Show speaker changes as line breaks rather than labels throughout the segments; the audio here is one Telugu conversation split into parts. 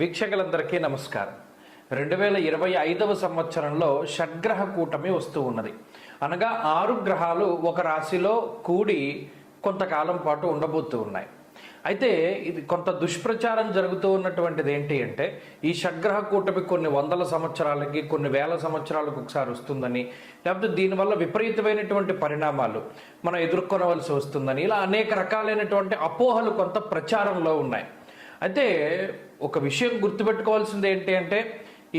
వీక్షకులందరికీ నమస్కారం. రెండు వేల ఇరవై ఐదవ సంవత్సరంలో షడ్గ్రహ కూటమి వస్తూ ఉన్నది. అనగా ఆరు గ్రహాలు ఒక రాశిలో కూడి కొంతకాలం పాటు ఉండబోతూ ఉన్నాయి. అయితే ఇది కొంత దుష్ప్రచారం జరుగుతూ ఉన్నటువంటిది ఏంటి అంటే ఈ షడ్గ్రహ కూటమి కొన్ని వందల సంవత్సరాలకి కొన్ని వేల సంవత్సరాలకు ఒకసారి వస్తుందని లేకపోతే దీనివల్ల విపరీతమైనటువంటి పరిణామాలు మనం ఎదుర్కొనవలసి వస్తుందని ఇలా అనేక రకాలైనటువంటి అపోహలు కొంత ప్రచారంలో ఉన్నాయి. అయితే ఒక విషయం గుర్తుపెట్టుకోవాల్సింది ఏంటి అంటే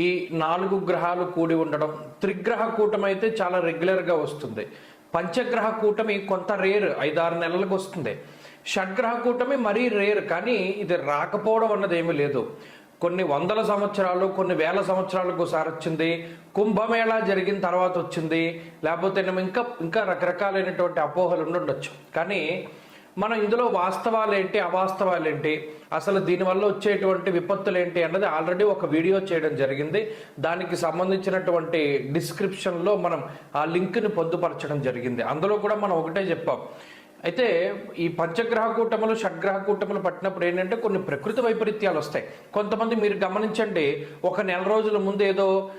ఈ నాలుగు గ్రహాలు కూడి ఉండడం త్రిగ్రహ కూటమి అయితే చాలా రెగ్యులర్గా వస్తుంది. పంచగ్రహ కూటమి కొంత రేర్ ఐదారు నెలలకు వస్తుంది. షడ్గ్రహ కూటమి మరీ రేర్ కానీ ఇది రాకపోవడం అన్నది ఏమీ లేదు. కొన్ని వందల సంవత్సరాలు కొన్ని వేల సంవత్సరాలకు ఒకసారి వచ్చింది. కుంభమేళా జరిగిన తర్వాత వచ్చింది. లేకపోతే ఇంకా ఇంకా రకరకాలైనటువంటి అపోహలు ఉండొచ్చు కానీ మనం ఇందులో వాస్తవాలు ఏంటి అవాస్తవాలు ఏంటి అసలు దీనివల్ల వచ్చేటువంటి విపత్తులు ఏంటి అన్నది ఆల్రెడీ ఒక వీడియో చేయడం జరిగింది. దానికి సంబంధించినటువంటి డిస్క్రిప్షన్లో మనం ఆ లింక్ని పొందుపరచడం జరిగింది. అందులో కూడా మనం ఒకటే చెప్పాం. అయితే ఈ పంచగ్రహ కూటములు షడ్గ్రహ కూటములు పట్టినప్పుడు ఏంటంటే కొన్ని ప్రకృతి వైపరీత్యాలు వస్తాయి. కొంతమంది మీరు గమనించండి ఒక నెల రోజుల ముందు ఏదో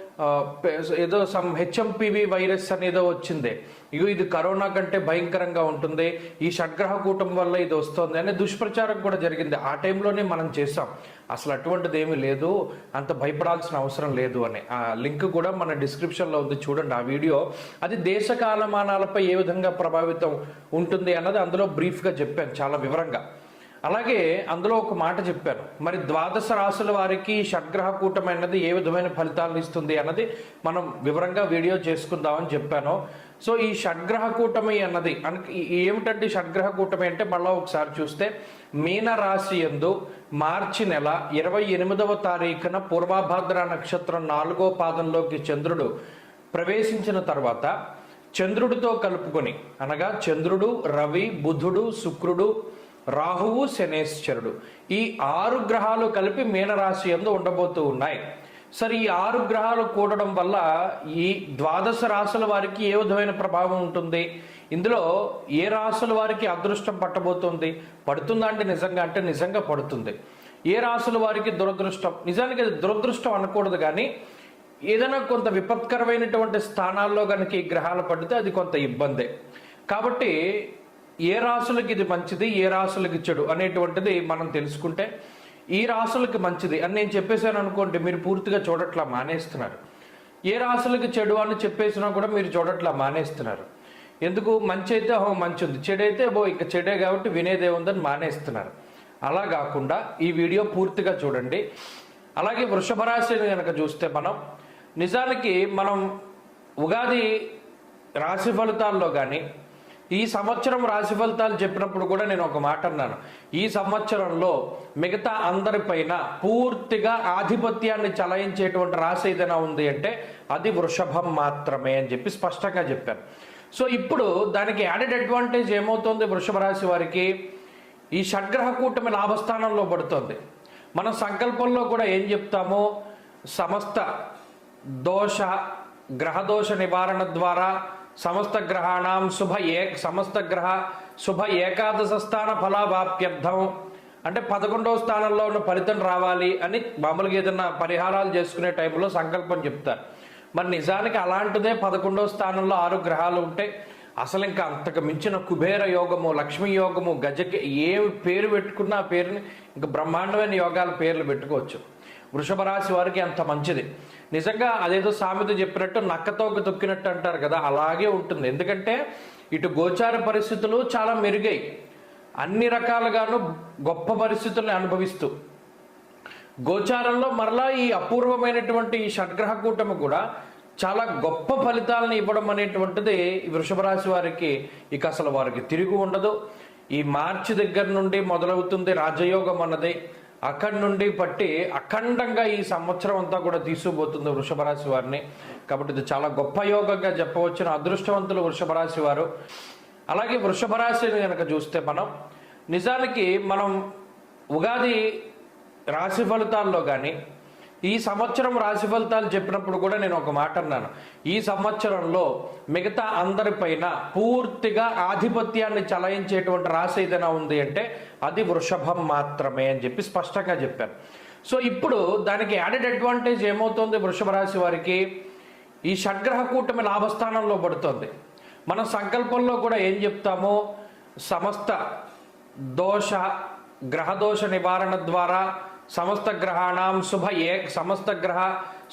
ఏదో సమ్ హెచ్ఎంపివి వైరస్ అనేదో వచ్చింది. ఇగో ఇది కరోనా కంటే భయంకరంగా ఉంటుంది. ఈ షడ్గ్రహ కూటం వల్ల ఇది వస్తుంది అనే దుష్ప్రచారం కూడా జరిగింది. ఆ టైంలోనే మనం చేసాం అసలు అటువంటిది ఏమీ లేదు. అంత భయపడాల్సిన అవసరం లేదు అని. ఆ లింక్ కూడా మన డిస్క్రిప్షన్లో ఉంది. చూడండి ఆ వీడియో. అది దేశ కాలమానాలపై ఏ విధంగా ప్రభావితం ఉంటుంది అన్నది అందులో బ్రీఫ్గా చెప్పాను. చాలా వివరంగా. అలాగే అందులో ఒక మాట చెప్పాను. మరి ద్వాదశ రాసుల వారికి షడ్గ్రహ కూటమైనది అన్నది ఏ విధమైన ఫలితాలను ఇస్తుంది అన్నది మనం వివరంగా వీడియో చేసుకుందామని చెప్పాను. సో ఈ షడ్గ్రహ కూటమి అన్నది అన- ఏమిటంటే షడ్గ్రహ కూటమి అంటే మళ్ళీ ఒకసారి చూస్తే మీన రాశి ఎందు మార్చి నెల ఇరవై ఎనిమిదవ తారీఖున పూర్వాభాద్ర నక్షత్రం నాలుగో పాదంలోకి చంద్రుడు ప్రవేశించిన తర్వాత చంద్రుడితో కలుపుకొని అనగా చంద్రుడు రవి బుధుడు శుక్రుడు రాహువు శనేశ్వరుడు. ఈ ఆరు గ్రహాలు కలిపి మీనరాశి ఎందు ఉండబోతూ ఉన్నాయి. సరే ఈ ఆరు గ్రహాలు కూడడం వల్ల ఈ ద్వాదశ రాశుల వారికి ఏ విధమైన ప్రభావం ఉంటుంది? ఇందులో ఏ రాశుల వారికి అదృష్టం పట్టబోతుంది? పడుతుందా అంటే నిజంగా అంటే నిజంగా పడుతుంది. ఏ రాశుల వారికి దురదృష్టం? నిజానికి అది దురదృష్టం అనకూడదు కానీ ఏదైనా కొంత విపత్కరమైనటువంటి స్థానాల్లో కనుక ఈ గ్రహాలు పడితే అది కొంత ఇబ్బందే. కాబట్టి ఏ రాసులకి ఇది మంచిది ఏ రాసులకి చెడు అనేటువంటిది మనం తెలుసుకుంటే ఈ రాసులకి మంచిది అని నేను చెప్పేశాను అనుకోండి మీరు పూర్తిగా చూడట్లా మానేస్తున్నారు. ఏ రాసులకి చెడు అని చెప్పేసినా కూడా మీరు చూడట్లా మానేస్తున్నారు. ఎందుకు? మంచి అయితే హో మంచి ఉంది చెడు అయితే బో ఇక చెడే కాబట్టి వినేదే ఉందని మానేస్తున్నారు. అలా కాకుండా ఈ వీడియో పూర్తిగా చూడండి. అలాగే వృషభ రాశిని కనుక చూస్తే మనం నిజానికి మనం ఉగాది రాశి ఫలితాల్లో కానీ ఈ సంవత్సరం రాశి ఫలితాలు చెప్పినప్పుడు కూడా నేను ఒక మాట అన్నాను. ఈ సంవత్సరంలో మిగతా అందరిపైన పూర్తిగా ఆధిపత్యాన్ని చలాయించేటువంటి రాశి ఏదైనా ఉంది అంటే అది వృషభం మాత్రమే అని చెప్పి స్పష్టంగా చెప్పాను. సో ఇప్పుడు దానికి యాడెడ్ అడ్వాంటేజ్ ఏమవుతుంది వృషభ రాశి వారికి? ఈ షడ్గ్రహ కూటమి లాభస్థానంలో పడుతుంది. మన సంకల్పంలో కూడా ఏం చెప్తామో? సమస్త దోష గ్రహదోష నివారణ ద్వారా సమస్త గ్రహాణం శుభ ఏ సమస్త గ్రహ శుభ ఏకాదశ స్థాన ఫలాభాప్యర్థం. అంటే పదకొండవ స్థానంలో ఉన్న ఫలితం రావాలి అని మామూలుగా ఏదైనా పరిహారాలు చేసుకునే టైంలో సంకల్పం చెప్తారు. మరి నిజానికి అలాంటిదే పదకొండవ స్థానంలో ఆరు గ్రహాలు ఉంటే అసలు ఇంకా అంతకు మించిన కుబేర యోగము లక్ష్మీ యోగము గజకి ఏ పేరు పెట్టుకున్నా ఆ పేరుని ఇంకా బ్రహ్మాండమైన యోగాల పేర్లు పెట్టుకోవచ్చు. వృషభ రాశి వారికి అంత మంచిది. నిజంగా అదేదో సామెత చెప్పినట్టు నక్కతోక తొక్కినట్టు అంటారు కదా అలాగే ఉంటుంది. ఎందుకంటే ఇటు గోచార పరిస్థితులు చాలా మెరుగై అన్ని రకాలుగాను గొప్ప పరిస్థితుల్ని అనుభవిస్తూ. గోచారంలో మరలా ఈ అపూర్వమైనటువంటి ఈ షడ్గ్రహ కూటమి కూడా చాలా గొప్ప ఫలితాలను ఇవ్వడం అనేటువంటిది వృషభ రాశి వారికి ఇక అసలు వారికి తిరిగి ఉండదు. ఈ మార్చి దగ్గర నుండి మొదలవుతుంది రాజయోగం అన్నది. అక్కడి నుండి పట్టి అఖండంగా ఈ సంవత్సరం అంతా కూడా తీసుకుపోతుంది వృషభ రాశి వారిని. కాబట్టి ఇది చాలా గొప్ప యోగంగా చెప్పవచ్చిన అదృష్టవంతులు వృషభ రాశి వారు. అలాగే వృషభ రాశిని కనుక చూస్తే మనం నిజానికి మనం ఉగాది రాశి ఫలితాల్లో కానీ ఈ సంవత్సరం రాశి ఫలితాలు చెప్పినప్పుడు కూడా నేను ఒక మాట అన్నాను. ఈ సంవత్సరంలో మిగతా అందరిపైన పూర్తిగా ఆధిపత్యాన్ని చలాయించేటువంటి రాశి ఏదైనా ఉంది అంటే అది వృషభం మాత్రమే అని చెప్పి స్పష్టంగా చెప్పాను. సో ఇప్పుడు దానికి యాడెడ్ అడ్వాంటేజ్ ఏమవుతుంది వృషభ రాశి వారికి? ఈ షడ్గ్రహ కూటమి లాభస్థానంలో పడుతుంది. మన సంకల్పంలో కూడా ఏం చెప్తామో? సమస్త దోష గ్రహదోష నివారణ ద్వారా సమస్త గ్రహాణం శుభ ఏ సమస్త గ్రహ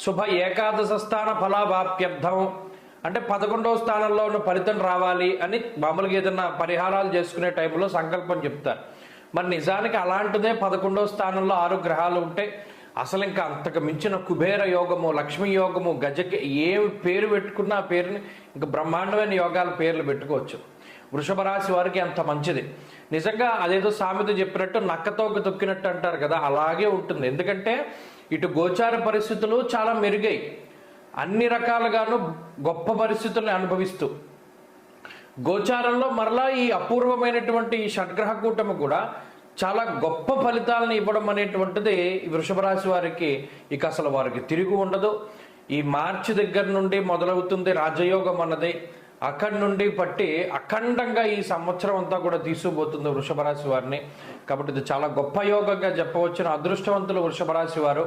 శుభ ఏకాదశ స్థాన ఫలాభాప్యర్థం. అంటే పదకొండవ స్థానంలో ఉన్న ఫలితం రావాలి అని మామూలుగా ఏదైనా పరిహారాలు చేసుకునే టైంలో సంకల్పం చెప్తారు. మరి నిజానికి అలాంటిదే పదకొండవ స్థానంలో ఆరు గ్రహాలు ఉంటే అసలు ఇంకా అంతకు మించిన కుబేర యోగము లక్ష్మీ యోగము గజకి ఏ పేరు పెట్టుకున్నా ఆ పేరుని ఇంకా బ్రహ్మాండమైన యోగాల పేర్లు పెట్టుకోవచ్చు. వృషభ రాశి వారికి అంత మంచిది. నిజంగా అదేదో సామెత చెప్పినట్టు నక్కతోక తొక్కినట్టు అంటారు కదా అలాగే ఉంటుంది. ఎందుకంటే ఇటు గోచార పరిస్థితులు చాలా మెరుగై అన్ని రకాలుగాను గొప్ప పరిస్థితుల్ని అనుభవిస్తూ గోచారంలో మరలా ఈ అపూర్వమైనటువంటి ఈ షడ్గ్రహ కూటమి కూడా చాలా గొప్ప ఫలితాలను ఇవ్వడం అనేటువంటిది వృషభరాశి వృషభ రాశి వారికి ఇక అసలు వారికి తిరిగి ఉండదు. ఈ మార్చి దగ్గర నుండి మొదలవుతుంది రాజయోగం అన్నది. అక్కడి నుండి పట్టి అఖండంగా ఈ సంవత్సరం అంతా కూడా తీసుకుపోతుంది వృషభ రాశి వారిని. కాబట్టి ఇది చాలా గొప్ప యోగంగా చెప్పవచ్చు అదృష్టవంతులు వృషభ రాశి వారు.